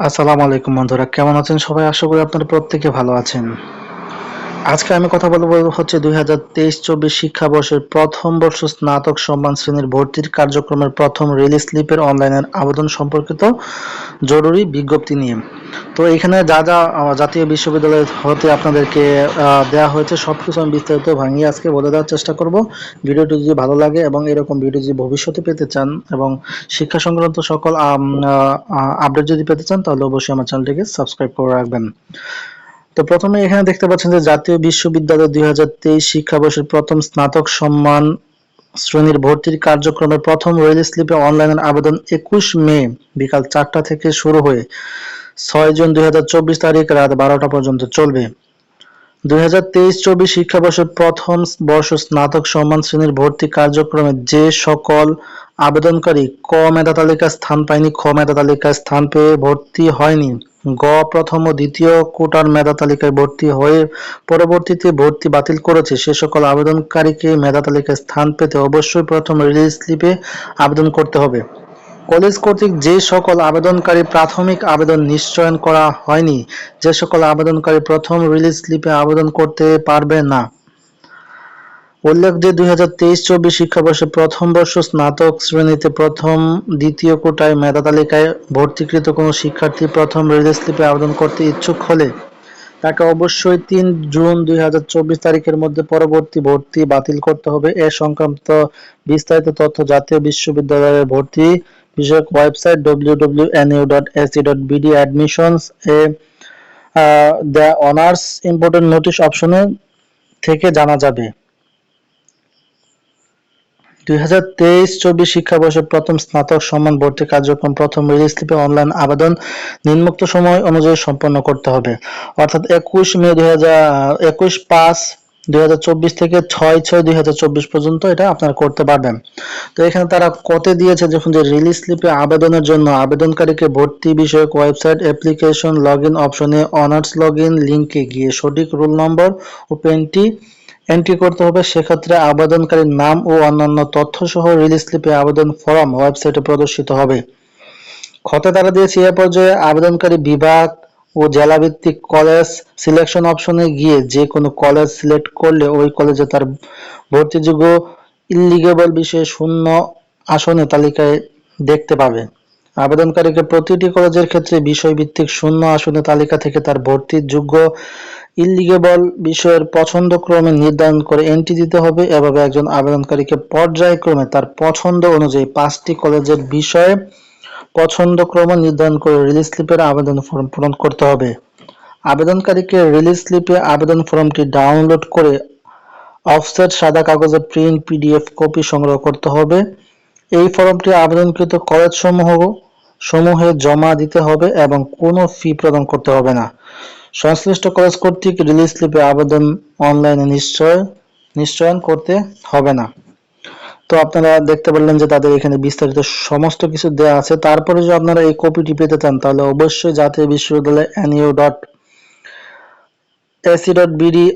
আসসালামু আলাইকুম বন্ধুরা কেমন আছেন সবাই? আশা করি আপনারা প্রত্যেকে ভালো আছেন। আজকে আমি কথা বলব হচ্ছে দুই হাজার তেইশ চব্বিশ শিক্ষাবর্ষের প্রথম বর্ষ স্নাতক সম্মান শ্রেণির ভর্তির কার্যক্রমের প্রথম রিলিজ স্লিপের অনলাইনের আবেদন সম্পর্কিত জরুরি বিজ্ঞপ্তি নিয়ে। তো এখানে যা যা জাতীয় বিশ্ববিদ্যালয় হতে আপনাদেরকে দেওয়া হয়েছে সব কিছু আমি বিস্তারিত ভাঙিয়ে আজকে বলে দেওয়ার চেষ্টা করব। ভিডিওটি যদি ভালো লাগে এবং এরকম ভিডিও যদি ভবিষ্যতে পেতে চান এবং শিক্ষা সংক্রান্ত সকল আপডেট যদি পেতে চান, তাহলে অবশ্যই আমার চ্যানেলটিকে সাবস্ক্রাইব করে রাখবেন। তো প্রথমে এখানে দেখতে পাচ্ছেন যে জাতীয় বিশ্ববিদ্যালয় দুই হাজার তেইশ শিক্ষাবর্ষের প্রথম স্নাতক সম্মান শ্রেণির ভর্তির কার্যক্রমের প্রথম রিলিজ স্লিপে অনলাইনের আবেদন একুশ মে বিকাল চারটা থেকে শুরু হয়ে ছয় জুন দুই হাজার চব্বিশ তারিখ রাত বারোটা পর্যন্ত চলবে। দুই হাজার তেইশ চব্বিশ শিক্ষাবর্ষের প্রথম বর্ষ স্নাতক সম্মান শ্রেণির ভর্তি কার্যক্রমে যে সকল আবেদনকারী ক মেধা তালিকায় স্থান পায়নি, খ মেধা তালিকায় স্থান পেয়ে ভর্তি হয়নি। গ, প্রথম ও দ্বিতীয় কোটার মেধা তালিকায় ভর্তি হয়ে পরবর্তীতে ভর্তি বাতিল করেছে। সে সকল আবেদনকারীকে মেধা তালিকায় স্থান পেতে অবশ্যই প্রথম রিলিজ স্লিপে আবেদন করতে হবে। কলেজ কর্তৃক যে সকল আবেদনকারী প্রাথমিক আবেদন নিশ্চয়ন করা হয়নি, যে সকল আবেদনকারী প্রথম রিলিজ স্লিপে আবেদন করতে পারবে না। উল্লেখ যে দুই হাজার তেইশ চব্বিশ শিক্ষাবর্ষে প্রথম বর্ষ স্নাতক শ্রেণীতে প্রথম, দ্বিতীয় কোটায় মেধা তালিকায় ভর্তিকৃত কোনো শিক্ষার্থী প্রথম রিলিজ স্লিপে আবেদন করতে ইচ্ছুক হলে তাকে অবশ্যই তিন জুন দুই হাজার চব্বিশ তারিখের মধ্যে পরবর্তী ভর্তি বাতিল করতে হবে। এ সংক্রান্ত বিস্তারিত তথ্য জাতীয় বিশ্ববিদ্যালয়ের ভর্তি বিষয়ক ওয়েবসাইট www.nu.ac.bd admissions এ দ্য অনার্স ইম্পর্টেন্ট নোটিশ অপশনে থেকে জানা যাবে। দুই হাজার তেইশ চব্বিশ শিক্ষাবর্ষের প্রথম স্নাতক সম্মান ভর্তি কার্যক্রম, প্রথম রিলিজ অনলাইন আবেদন নিম্নোক্ত সময় অনুযায়ী সম্পন্ন করতে হবে। অর্থাৎ একুশ মে দুই হাজার, একুশ পাঁচ দুই হাজার চব্বিশ থেকে ছয় ছয় দুই হাজার চব্বিশ পর্যন্ত এটা আপনারা করতে পারবেন। তো এখানে তারা কতে দিয়েছে যখন যে রিলিজ স্লিপে আবেদনের জন্য আবেদনকারীকে ভর্তি বিষয়ক ওয়েবসাইট, অ্যাপ্লিকেশন, লগ ইন অপশনে অনার্স লগ ইন লিঙ্কে গিয়ে সঠিক রোল নম্বর ও পেনটি এন্ট্রি করতে হবে। সেক্ষেত্রে আবেদনকারীর নাম ও অন্যান্য তথ্য সহ রিলিজ স্লিপে আবেদন ফর্ম ওয়েবসাইটে প্রদর্শিত হবে। খতে তারা দিয়েছে, এ পর্যায়ে আবেদনকারী বিভাগ ও জেলাভিত্তিক কলেজ সিলেকশন অপশনে গিয়ে যে কোনো কলেজ সিলেক্ট করলে ওই কলেজে তার ভর্তিযোগ্য ইলিগেবল বিষয়ে শূন্য আসনে তালিকায় দেখতে পাবে। আবেদনকারীকে প্রতিটি কলেজের ক্ষেত্রে বিষয়ভিত্তিক শূন্য আসনে তালিকা থেকে তার ভর্তির যোগ্য ইলিগেবল বিষয়ের পছন্দক্রমে নির্ধারণ করে এন্ট্রি দিতে হবে এভাবে একজন আবেদনকারীকে পর্যায়ক্রমে তার পছন্দ অনুযায়ী পাঁচটি কলেজের বিষয়ে পছন্দক্রম নির্ধারণ করে রিলিজ স্লিপের আবেদন ফর্ম পূরণ করতে হবে। আবেদনকারীকে রিলিজ স্লিপে আবেদন ফর্মটি ডাউনলোড করে অফসেট সাদা কাগজে প্রিন্ট পিডিএফ কপি সংগ্রহ করতে হবে। এই ফর্মটি আবেদনকৃত কলেজ সমূহ সমূহে জমা দিতে হবে এবং কোনো ফি প্রদান করতে হবে না। সংশ্লিষ্ট কলেজ কর্তৃক রিলিজ স্লিপে আবেদন অনলাইনে নিশ্চয়, নিশ্চয়ন করতে হবে না। তো আপনারা দেখতে পারলেন যে তাদের এখানে বিস্তারিত সমস্ত কিছু দেওয়া আছে। তারপরে যদি আপনারা এই কপিটি পেতে চান, তাহলে অবশ্যই জাতীয় বিশ্ববিদ্যালয় NU dot AC dot BD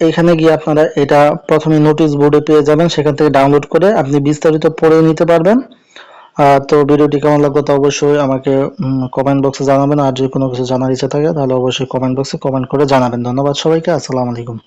এখানে গিয়ে আপনারা এটা প্রথমে নোটিশ বোর্ডে পেয়ে যাবেন। সেখান থেকে ডাউনলোড করে আপনি বিস্তারিত পড়ে নিতে পারবেন। তো ভিডিওটি কেমন লাগল তা অবশ্যই আমাকে কমেন্ট বক্সে জানাবেন। আর যদি কোনো কিছু জানার ইচ্ছা থাকে, তাহলে অবশ্যই কমেন্ট বক্সে কমেন্ট করে জানাবেন। ধন্যবাদ সবাইকে। আসসালামু আলাইকুম।